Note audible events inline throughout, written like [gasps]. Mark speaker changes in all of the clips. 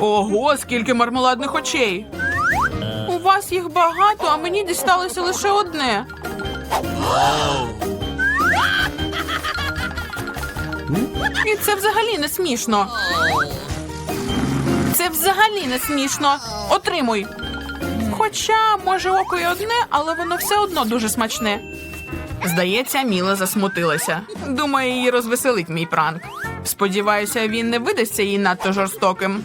Speaker 1: Ого, скільки мармеладних очей. У вас їх багато, а мені дісталося лише одне. І це взагалі не смішно. Це взагалі не смішно. Отримуй. Хоча, може, око й одне, але воно все одно дуже смачне. Здається, Міла засмутилася. Думаю, її розвеселить мій пранк. Сподіваюся, він не видасться їй надто жорстоким.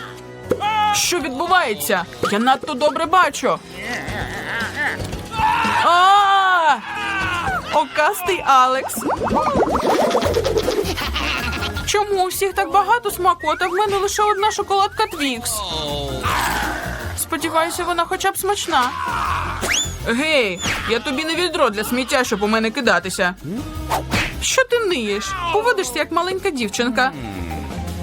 Speaker 1: Що відбувається? Я надто добре бачу. А! Окастий Алекс. Чому у всіх так багато смакот, а в мене лише одна шоколадка Твікс? Сподіваюся, вона хоча б смачна. Гей, я тобі не відро для сміття, щоб у мене кидатися. Що ти ниєш? Поводишся як маленька дівчинка.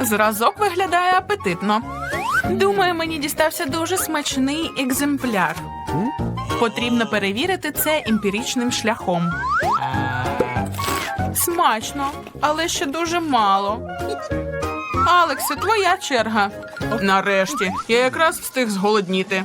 Speaker 1: Зразок виглядає апетитно. Думаю, мені дістався дуже смачний екземпляр. Потрібно перевірити це емпіричним шляхом. Смачно, але ще дуже мало. Алексе, твоя черга. Нарешті, я якраз встиг зголодніти.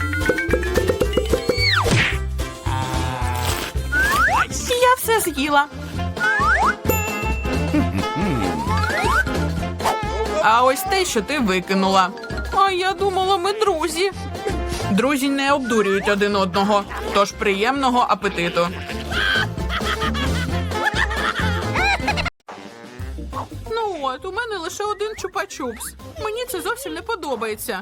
Speaker 1: З'їла. А ось те, що ти викинула. А я думала, ми друзі. Друзі не обдурюють один одного, тож приємного апетиту. Ну от, у мене лише один чупа-чупс. Мені це зовсім не подобається.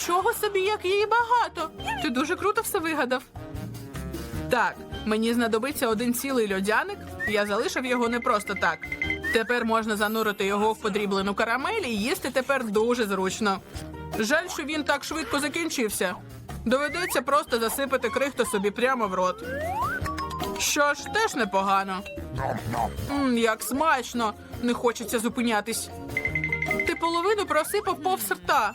Speaker 1: Нічого собі, як її багато. Ти дуже круто все вигадав. Так, мені знадобиться один цілий льодяник. Я залишив його не просто так. Тепер можна занурити його в подріблену карамель і їсти тепер дуже зручно. Жаль, що він так швидко закінчився. Доведеться просто засипати крихту собі прямо в рот. Що ж, теж непогано. Мм, як смачно! Не хочеться зупинятись. Ти половину просипав повз рта.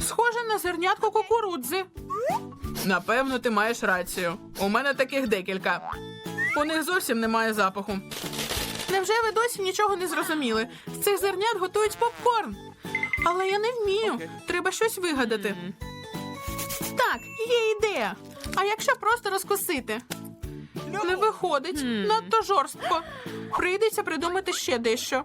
Speaker 1: Схоже на зернятко кукурудзи. Напевно, ти маєш рацію. У мене таких декілька. У них зовсім немає запаху. Невже ви досі нічого не зрозуміли? З цих зернят готують попкорн. Але я не вмію. Треба щось вигадати. Так, є ідея. А якщо просто розкусити? Не виходить, надто жорстко. Прийдеться придумати ще дещо.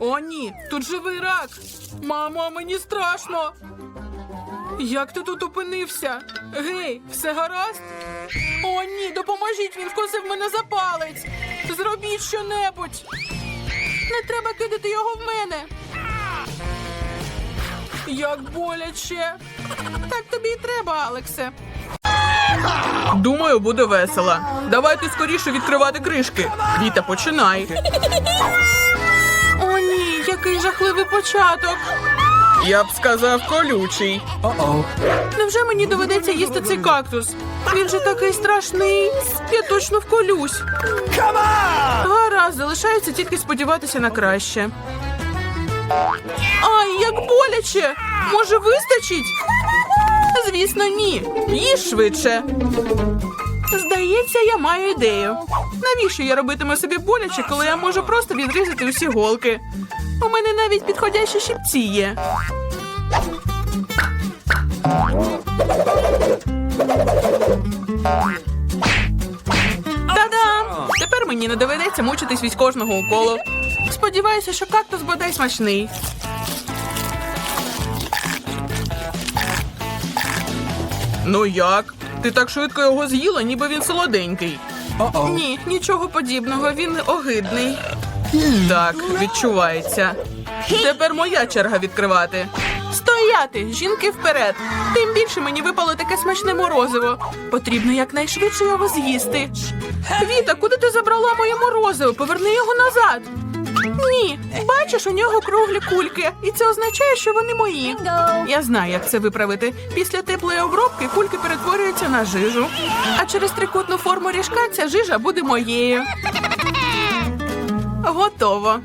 Speaker 1: О, ні, тут живий рак. Мамо, мені страшно. Як ти тут опинився? Гей, все гаразд? О, ні, допоможіть, він вкусив мене за палець. Зробіть щонебудь. Не треба кидати його в мене. Як боляче. Так тобі і треба, Алексе. Думаю, буде весело. Давайте скоріше відкривати кришки. Віта, починай. Який жахливий початок. Я б сказав колючий. Невже мені доведеться їсти цей кактус? Він же такий страшний. Я точно вколюсь. Гаразд, залишається тільки сподіватися на краще. Ай, як боляче! Може, вистачить? Звісно, ні. Їж швидше. Здається, я маю ідею. Навіщо я робитиму собі боляче, коли я можу просто відрізати усі голки? У мене навіть підходящі щипці є. Та-дам! Тепер мені не доведеться мучитись від кожного уколу. Сподіваюся, що кактус бодай смачний. Ну як? Ти так швидко його з'їла, ніби він солоденький. Ні, нічого подібного, він огидний. Так, відчувається. Тепер моя черга відкривати. Стояти! Жінки вперед! Тим більше мені випало таке смачне морозиво. Потрібно якнайшвидше його з'їсти. Віта, куди ти забрала моє морозиво? Поверни його назад. Ні, бачиш, у нього круглі кульки, і це означає, що вони мої. Я знаю, як це виправити. Після теплої обробки кульки перетворюються на жижу. А через трикутну форму ріжка ця жижа буде моєю. Готово.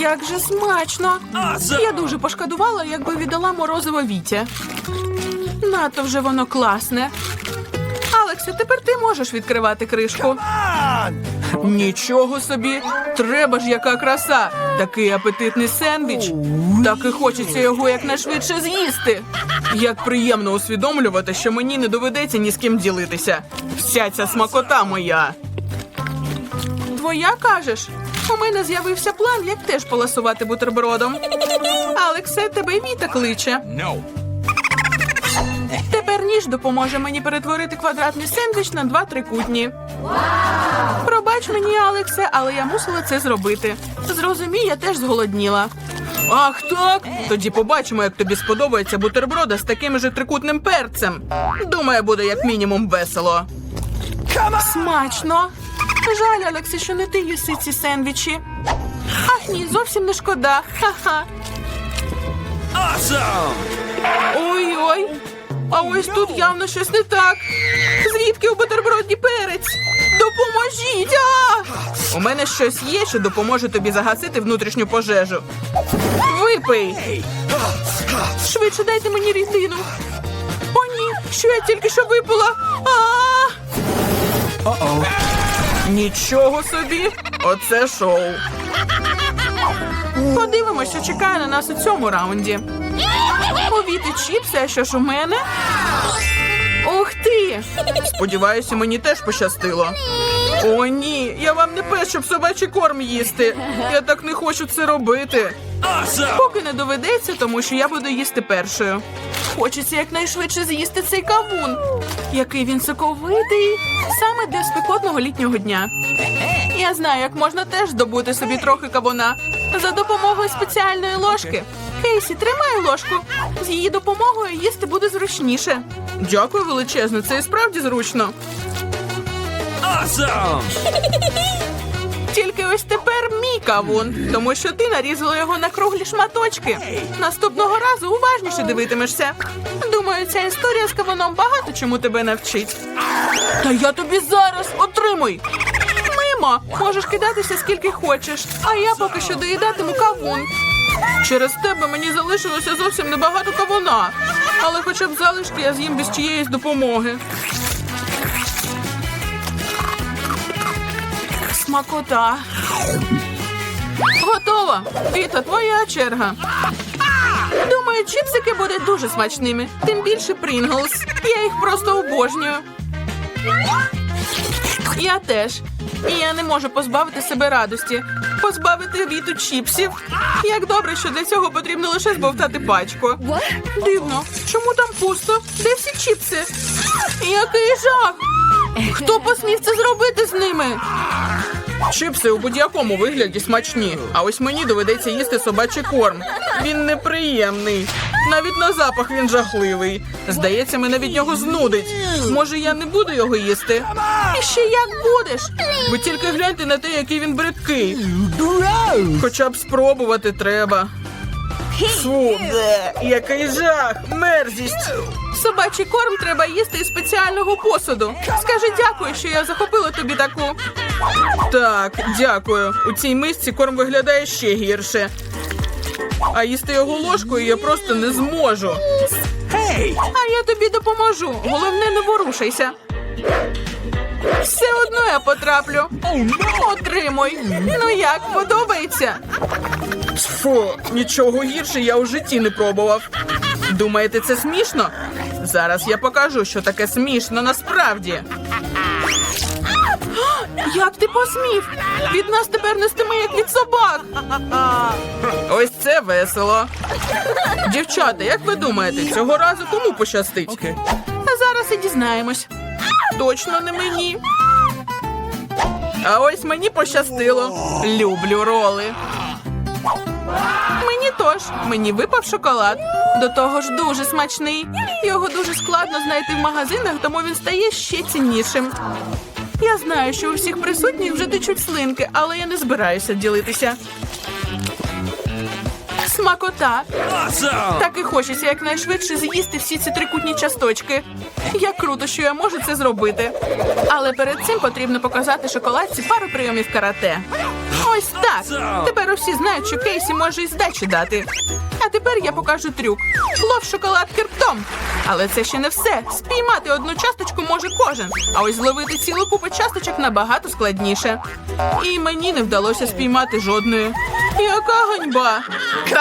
Speaker 1: Як же смачно! Я дуже пошкодувала, якби віддала морозиво Віті. Надто вже воно класне. Алексе, тепер ти можеш відкривати кришку. Нічого собі, треба ж яка краса! Такий апетитний сендвіч. Так і хочеться його якнайшвидше з'їсти. Як приємно усвідомлювати, що мені не доведеться ні з ким ділитися. Вся ця смакота моя. Твоя кажеш? У мене з'явився план, як теж поласувати бутербродом. Алексе, тебе Віта кличе.
Speaker 2: No.
Speaker 1: Тепер ніж допоможе мені перетворити квадратний сендвіч на два трикутні. Пробач мені, Алексе, але я мусила це зробити. Зрозумій, я теж зголодніла. Ах, так? Тоді побачимо, як тобі сподобається бутерброда з таким же трикутним перцем. Думаю, буде як мінімум весело. Смачно. Жаль, Алексе, що не ти їси ці сендвічі. Ах, ні, зовсім не шкода. Ха-ха. Ой-ой. А ось тут явно щось не так. Звідки у бутерброді перець? Допоможіть! А! У мене щось є, що допоможе тобі загасити внутрішню пожежу. Випий! Швидше дайте мені рідину. О, ні, що я тільки що випила. А! Нічого собі! Оце шоу. Подивимося, що чекає на нас у цьому раунді. Повіти чіпси, а що ж у мене? Ух ти! Сподіваюся, мені теж пощастило. О, ні, я вам не пес, щоб собачий корм їсти. Я так не хочу це робити. Поки не доведеться, тому що я буду їсти першою. Хочеться якнайшвидше з'їсти цей кавун. Який він соковитий, саме для спекотного літнього дня. Я знаю, як можна теж здобути собі трохи кавуна за допомогою спеціальної ложки. Кейсі, тримай ложку. З її допомогою їсти буде зручніше. Дякую величезно, це і справді зручно. [laughs] Тільки ось тепер мій кавун, тому що ти нарізала його на круглі шматочки. Наступного разу уважніше дивитимешся. Думаю, ця історія з кавуном багато чому тебе навчить. Та я тобі зараз отримуй. Мимо, можеш кидатися скільки хочеш, а я поки що доїдатиму кавун. Через тебе мені залишилося зовсім небагато кавуна, але хоча б залишки я з'їм без чиєїсь допомоги. Смакота. Готова. Віта, твоя черга. Думаю, чіпсики будуть дуже смачними. Тим більше Прінглс. Я їх просто обожнюю. Я теж. І я не можу позбавити себе радості. Позбавити віту чіпсів. Як добре, що для цього потрібно лише збовтати пачку. Дивно, чому там пусто? Де всі чіпси? Який жах! Хто посмів це зробити з ними? Чипси у будь-якому вигляді смачні, а ось мені доведеться їсти собачий корм. Він неприємний. Навіть на запах він жахливий. Здається, мене від нього знудить. Може, я не буду його їсти? І ще як будеш? Ви тільки гляньте на те, який він бридкий. Хоча б спробувати треба. Фу, бе, який жах, мерзість. Собачий корм треба їсти із спеціального посуду. Скажи дякую, що я захопила тобі таку. Так, дякую. У цій мисці корм виглядає ще гірше. А їсти його ложкою я просто не зможу. А я тобі допоможу. Головне, не ворушайся. Все одно я потраплю. Отримуй. Ну як, подобається? Фу, нічого гірше я у житті не пробував. Думаєте, це смішно? Зараз я покажу, що таке смішно насправді. [gasps] Як ти посмів? Від нас тепер нестиме, як від собак. [laughs] Ось це весело. Дівчата, як ви думаєте, цього разу кому пощастить? А зараз і дізнаємось. Точно не мені. А ось мені пощастило. Люблю роли. Мені тож, мені випав шоколад. До того ж дуже смачний. Його дуже складно знайти в магазинах, тому він стає ще ціннішим. Я знаю, що у всіх присутніх вже течуть слинки, але я не збираюся ділитися. Смакота. Так і хочеться якнайшвидше з'їсти всі ці трикутні часточки. Як круто, що я можу це зробити. Але перед цим потрібно показати шоколадці пару прийомів карате. Ось так. Тепер усі знають, що Кейсі може і здачу дати. А тепер я покажу трюк. Лов шоколад кирптом. Але це ще не все. Спіймати одну часточку може кожен. А ось зловити цілу купу часточок набагато складніше. І мені не вдалося спіймати жодної. Яка ганьба!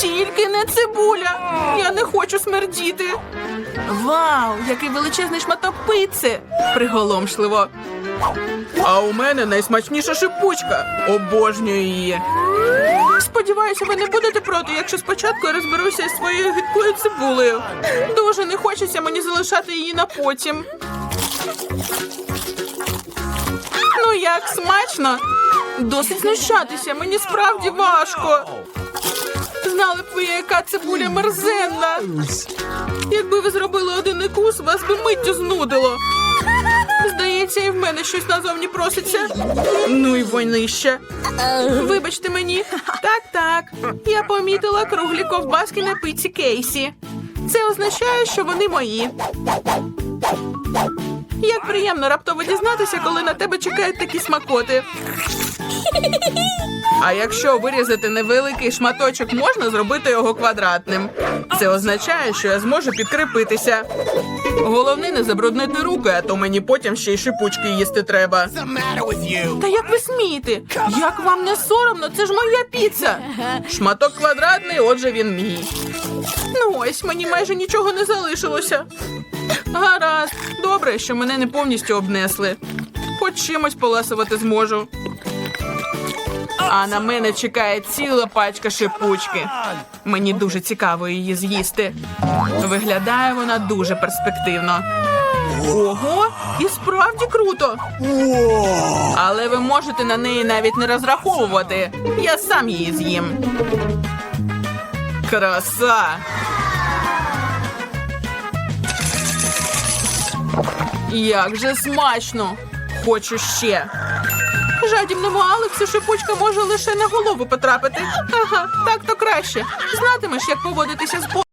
Speaker 1: Тільки не цибуля. Я не хочу смердіти. Вау, який величезний шматок пици. Приголомшливо. А у мене найсмачніша шипучка. Обожнюю її. Сподіваюся, ви не будете проти, якщо спочатку я розберуся із своєю гидкою цибулею. Дуже не хочеться мені залишати її на потім. Ну як, смачно? Досить знущатися, мені справді важко. Знали б ви, яка цибуля мерзенна. Якби ви зробили один укус, вас би миттю знудило. Здається, і в мене щось назовні проситься. Ну і войнище. Вибачте мені. Так, так. Я помітила круглі ковбаски на пиці Кейсі. Це означає, що вони мої. Як приємно раптово дізнатися, коли на тебе чекають такі смакоти. А якщо вирізати невеликий шматочок, можна зробити його квадратним. Це означає, що я зможу підкріпитися. Головне не забруднити руки, а то мені потім ще й шипучки їсти треба. Та як ви смієте? Як вам не соромно? Це ж моя піца. Шматок квадратний, отже він мій. Ну ось мені майже нічого не залишилося. Гаразд, добре, що мене не повністю обнесли. Хоч чимось поласувати зможу. А на мене чекає ціла пачка шипучки. Мені дуже цікаво її з'їсти. Виглядає вона дуже перспективно. Ого, і справді круто. Але ви можете на неї навіть не розраховувати. Я сам її з'їм. Краса. Як же смачно! Хочу ще. Жадібному Алексу шипучка може лише на голову потрапити. Ага, так то краще. Знатимеш, як поводитися з